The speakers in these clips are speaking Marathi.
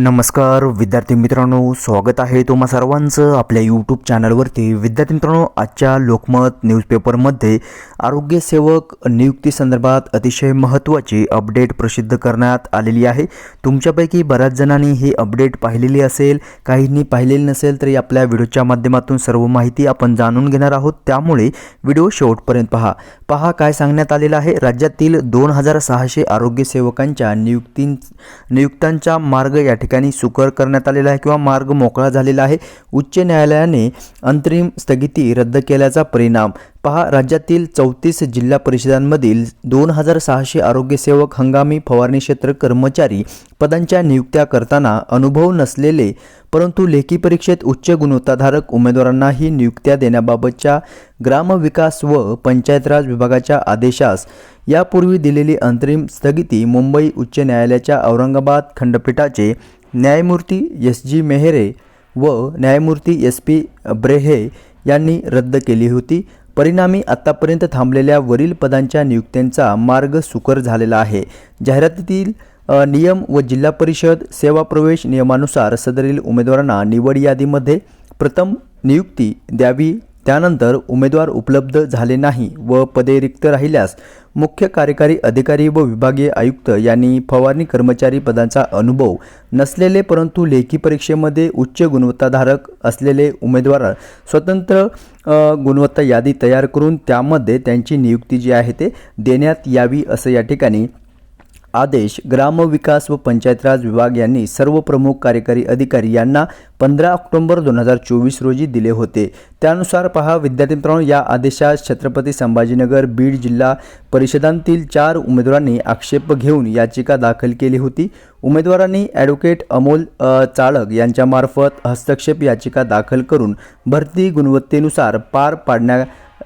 नमस्कार विद्यार्थी मित्रांनो स्वागत आहे तुम्हा सर्वांचं आपल्या यूट्यूब चॅनलवरती विद्यार्थी मित्रांनो आजच्या लोकमत न्यूजपेपरमध्ये आरोग्यसेवक नियुक्ती संदर्भात अतिशय महत्त्वाची अपडेट प्रसिद्ध करण्यात आलेली आहे. तुमच्यापैकी बऱ्याच जणांनी ही अपडेट पाहिलेली असेल. काहींनी पाहिलेली नसेल तरी आपल्या व्हिडिओच्या माध्यमातून सर्व माहिती आपण जाणून घेणार आहोत. त्यामुळे व्हिडिओ शेवटपर्यंत पहा. पहा काय सांगण्यात आलेलं आहे. राज्यातील दोन हजार सहाशे आरोग्यसेवकांच्या नियुक्ती नियुक्त्यांचा मार्ग या ठिकाणी सुकर करण्यात आलेला आहे किंवा मार्ग मोकळा झालेला आहे. उच्च न्यायालयाने अंतरिम स्थगिती रद्द केल्याचा परिणाम. पहा राज्यातील चौतीस जिल्हा परिषदांमधील दोन हजार सहाशे आरोग्यसेवक हंगामी फवारणी क्षेत्र कर्मचारी पदांच्या नियुक्त्या करताना अनुभव नसलेले परंतु लेखी परीक्षेत उच्च गुणवत्ताधारक उमेदवारांनाही नियुक्त्या देण्याबाबतच्या ग्रामविकास व पंचायत राज विभागाच्या आदेशास यापूर्वी दिलेली अंतरिम स्थगिती मुंबई उच्च न्यायालयाच्या औरंगाबाद खंडपीठाचे न्यायमूर्ती एस जी मेहरे व न्यायमूर्ती एस पी ब्रेहे यांनी रद्द केली होती. परिणामी आत्तापर्यंत थांबलेल्या वरील पदांच्या नियुक्त्यांचा मार्ग सुकर झालेला आहे. जाहिरातीतील नियम व जिल्हा परिषद सेवा प्रवेश नियमानुसार सदरील उमेदवारांना निवड यादीमध्ये प्रथम नियुक्ती द्यावी त्यानंतर उमेदवार उपलब्ध झाले नाही व पदे रिक्त राहिल्यास मुख्य कार्यकारी अधिकारी व विभागीय आयुक्त यांनी फवारणी कर्मचारी पदांचा अनुभव नसलेले परंतु लेखी परीक्षेमध्ये उच्च गुणवत्ताधारक असलेले उमेदवार स्वतंत्र गुणवत्ता यादी तयार करून त्यामध्ये त्यांची नियुक्ती जी आहे ते देण्यात यावी असं या ठिकाणी आदेश ग्रामविकास व पंचायत राज विभाग यांनी सर्व प्रमुख कार्यकारी अधिकारी यांना पंधरा ऑक्टोबर दोन हजार चोवीस रोजी दिले होते. त्यानुसार पहा विद्यार्थी मित्रांनो या आदेशात छत्रपती संभाजीनगर बीड जिल्हा परिषदांतील चार उमेदवारांनी आक्षेप घेऊन याचिका दाखल केली होती. उमेदवारांनी ॲडव्होकेट अमोल चाळक यांच्यामार्फत हस्तक्षेप याचिका दाखल करून भरती गुणवत्तेनुसार पार पाडण्या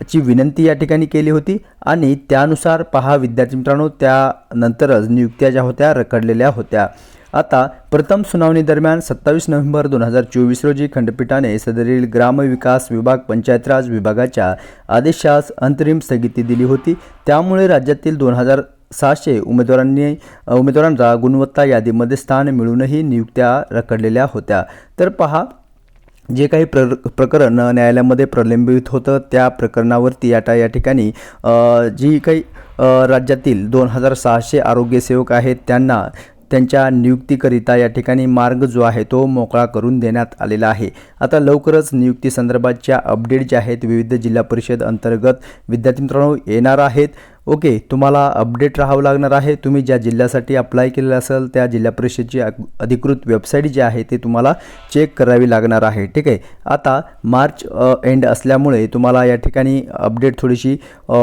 ची विनंती या ठिकाणी केली होती आणि त्यानुसार पहा विद्यार्थी मित्रांनो त्यानंतरच नियुक्त्या ज्या होत्या रखडलेल्या होत्या. आता प्रथम सुनावणी दरम्यान सत्तावीस नोव्हेंबर दोन हजार चोवीस रोजी खंडपीठाने सदरील ग्रामविकास विभाग पंचायत राज विभागाच्या आदेशास अंतरिम स्थगिती दिली होती. त्यामुळे राज्यातील दोन हजार सहाशे उमेदवारांनी उमेदवारांचा गुणवत्ता यादीमध्ये स्थान मिळूनही नियुक्त्या रखडलेल्या होत्या. तर पहा जे काही प्र प्रकरण न्यायालयामध्ये प्रलंबित होतं त्या प्रकरणावरती आता या ठिकाणी जी काही राज्यातील दोन हजार सहाशे आरोग्यसेवक आहेत त्यांना त्यांच्या नियुक्तीकरिता या ठिकाणी मार्ग जो आहे तो मोकळा करून देण्यात आलेला आहे. आता लवकरच नियुक्ती संदर्भातच्या अपडेट ज्या आहेत विविध जिल्हा परिषद अंतर्गत विद्यार्थी मित्रांनो येणार आहेत. ओके तुम्हाला अपडेट राहावं लागणार आहे. तुम्ही ज्या जिल्ह्यासाठी अप्लाय केलेलं असेल त्या जिल्हा परिषदची अधिकृत वेबसाईट जी आहे ते तुम्हाला चेक करावी लागणार आहे. ठीक आहे? आता मार्च एंड असल्यामुळे तुम्हाला या ठिकाणी अपडेट थोडीशी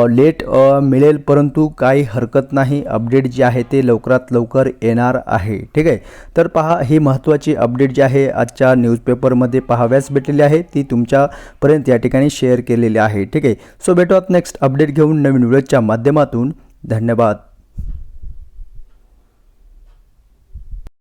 लेट मिळेल परंतु काही हरकत नाही. अपडेट जी आहे ते लवकरात लवकर येणार आहे. ठीक आहे? तर पहा ही महत्त्वाची अपडेट जी आहे आजच्या न्यूजपेपरमध्ये पाहाव्यास भेटलेली आहे. ती तुमच्यापर्यंत या ठिकाणी शेअर केलेली आहे. ठीक आहे? सो भेटूयात नेक्स्ट अपडेट घेऊन नवीन व्हिडिओच्या माध्यमातून धन्यवाद.